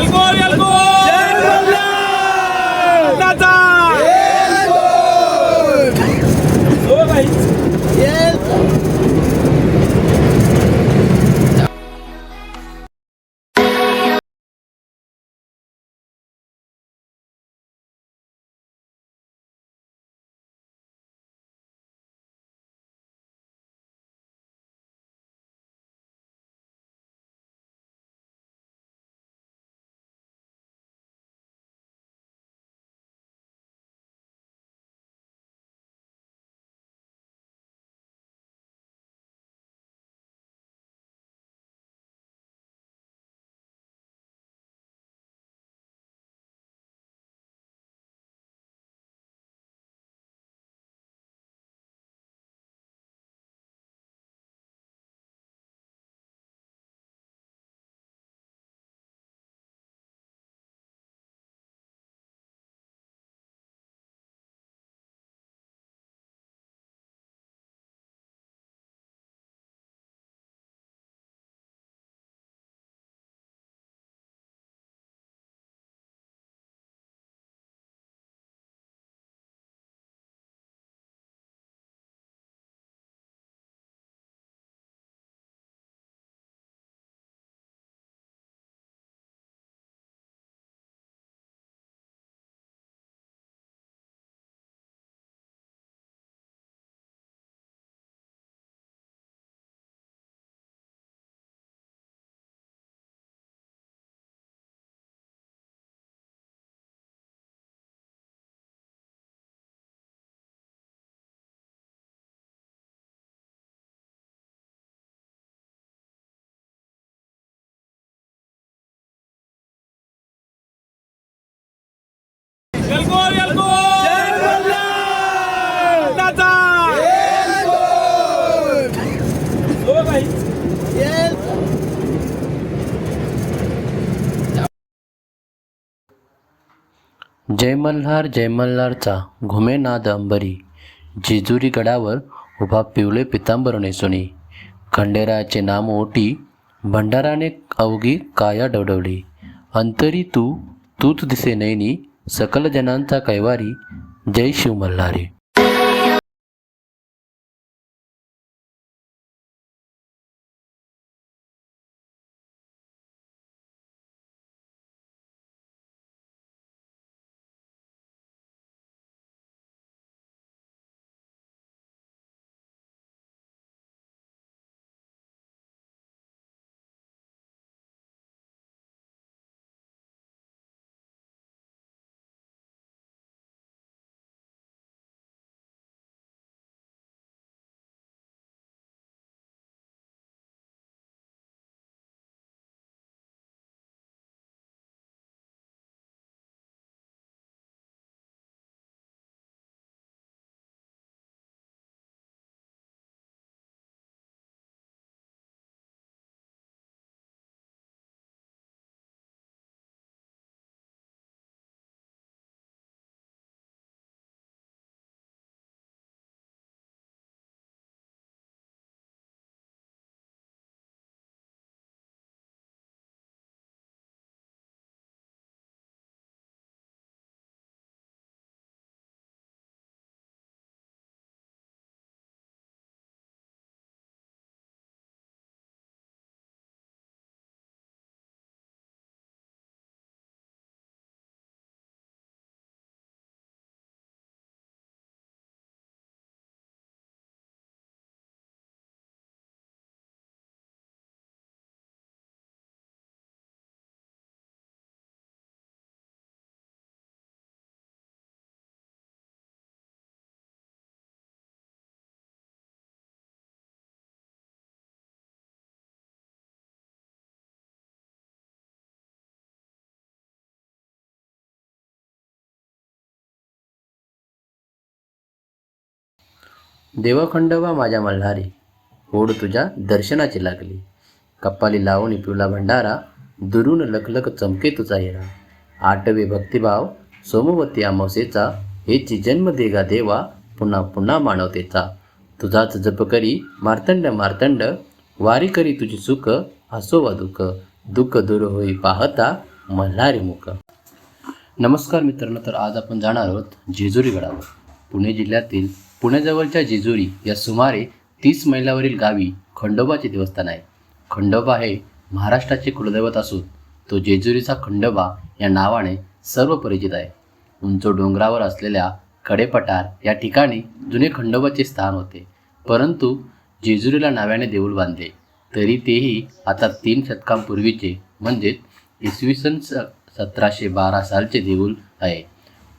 ఎల్కోవాలి ఎల్కోవాలి जय मल्हार जय मल्हारचा घुमे नाद अंबरी. जेजुरी गडावर उभा पिवळे पितांबर नेसुनी खंडेरायाचे नाम ओटी भंडाराने अवघी काया डवडवली. अंतरी तू तूच दिसे नैनी सकल जनांचा कैवारी जय शिव मल्हारी देवखंडवा माझ्या मल्हारी. ओढ तुझ्या दर्शनाची लागली. कप्पाली लावणी पिवला भंडारा दुरून लखलख चमके तुझा येरा आठवे भक्तिभाव सोमवती अमावसेचा हेची जन्म देगा देवा पुन्हा पुन्हा मानवतेचा. तुझाच जप करी मार्तंड मार्तंड वारी करी तुझी सुख असो वा दुःख. दुःख दूर होई पाहता मल्हारी मुख. नमस्कार मित्रांनो तर आज आपण जाणार आहोत जेजुरी गडावर पुणे जिल्ह्यातील पुण्याजवळच्या जेजुरी या सुमारे तीस मैलावरील गावी खंडोबाचे देवस्थान आहे. खंडोबा हे महाराष्ट्राचे कुलदैवत असून तो जेजुरीचा खंडोबा या नावाने सर्व परिचित आहे. उंच डोंगरावर असलेल्या कडेपठार या ठिकाणी जुने खंडोबाचे स्थान होते. परंतु जेजुरीला नाव्याने देऊळ बांधले. तरी तेही आता तीन शतकांपूर्वीचे म्हणजेच इसवी सन स सतराशे बारा सालचे देऊळ आहे.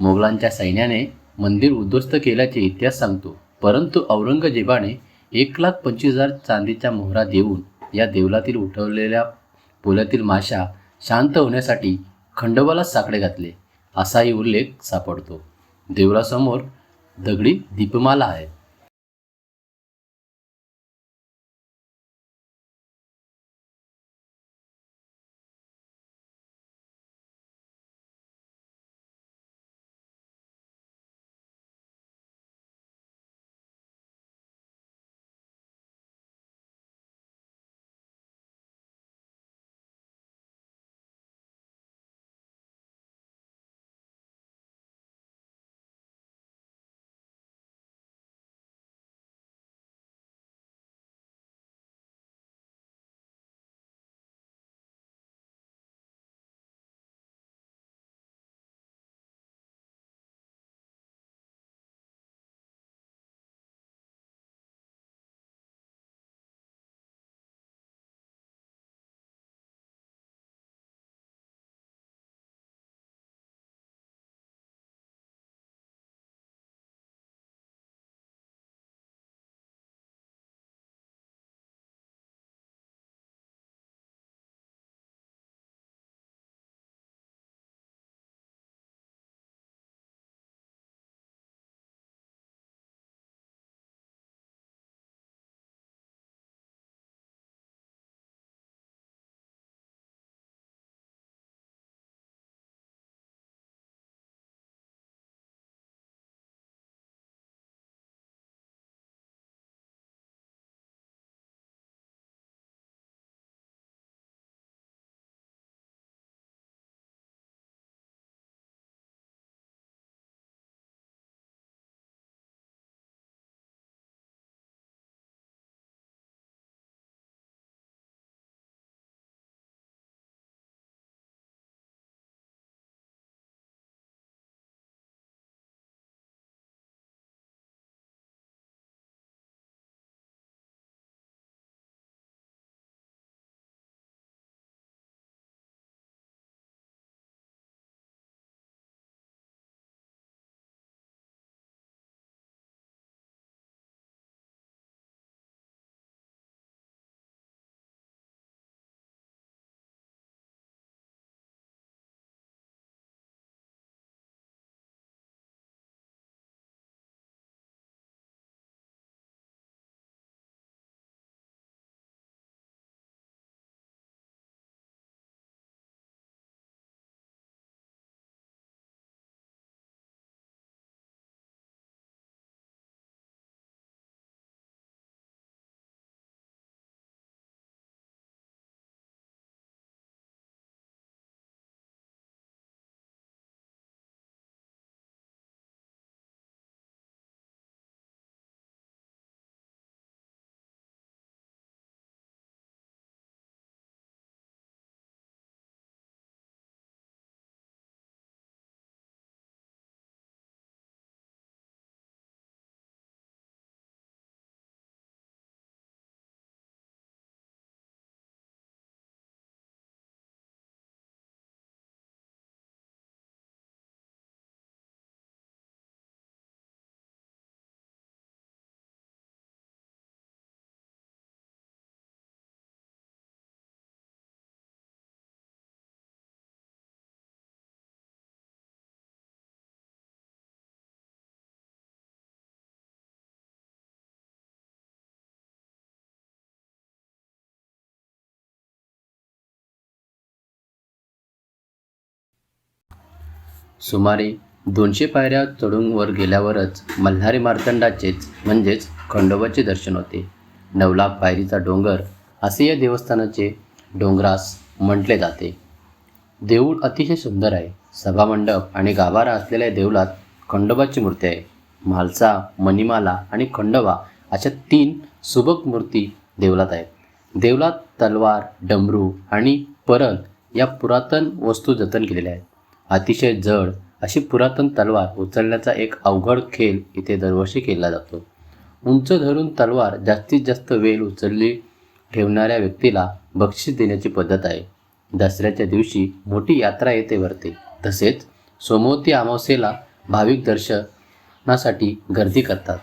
मोगलांच्या सैन्याने मंदिर उद्ध्वस्त केल्याचे इतिहास सांगतो. परंतु औरंगजेबाने एक लाख पंचवीस हजार चांदीच्या मोहरा देऊन या देवलातील उठवलेल्या पोल्यातील माशा शांत होण्यासाठी खंडोबाला साकडे घातले. असाही उल्लेख सापडतो. देवळासमोर दगडी दीपमाला आहे. सुमारे दोनशे पायऱ्या चढून वर गेल्यावरच मल्हारी मार्तंडाचेच म्हणजेच खंडोबाचे दर्शन होते. नवलाख पायरीचा डोंगर असे या देवस्थानाचे डोंगरास म्हटले जाते. देऊळ अतिशय सुंदर आहे. सभामंडप आणि गाभारा असलेल्या देवळात खंडोबाची मूर्ती आहे. म्हालसा मणिमाला आणि खंडोबा अशा तीन सुबक मूर्ती देवळात आहेत. देवळात तलवार डमरू आणि परल या पुरातन वस्तू जतन केलेल्या आहेत. अतिशय जड अशी पुरातन तलवार उचलण्याचा एक अवघड खेळ इथे दरवर्षी केला जातो. उंच धरून तलवार जास्तीत जास्त वेळ उचलली ठेवणाऱ्या व्यक्तीला बक्षीस देण्याची पद्धत आहे. दसऱ्याच्या दिवशी मोठी यात्रा येथे भरते. तसेच सोमवती अमावस्येला भाविक दर्शनासाठी गर्दी करतात.